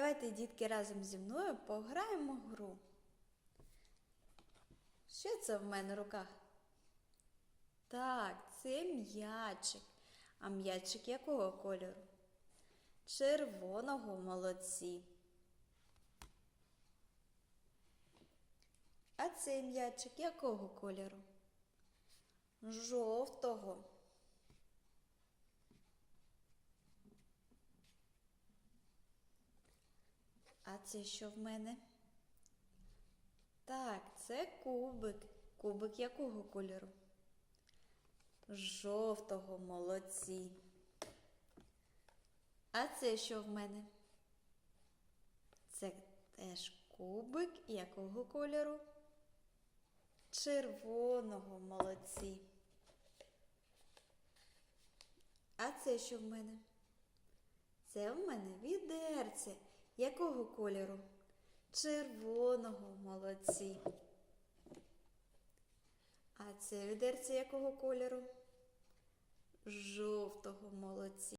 Давайте, дітки, разом зі мною пограємо гру. Що це в мене в руках? Так, це м'ячик. А м'ячик якого кольору? Червоного молодці. А цей м'ячик якого кольору? Жовтого. А це що в мене? Так, це кубик. Кубик якого кольору? Жовтого молодці. А це що в мене? Це теж кубик якого кольору? Червоного молодці. А це що в мене? Це в мене відерце. Якого кольору? Червоного молодці. А це відерце якого кольору? Жовтого молодці.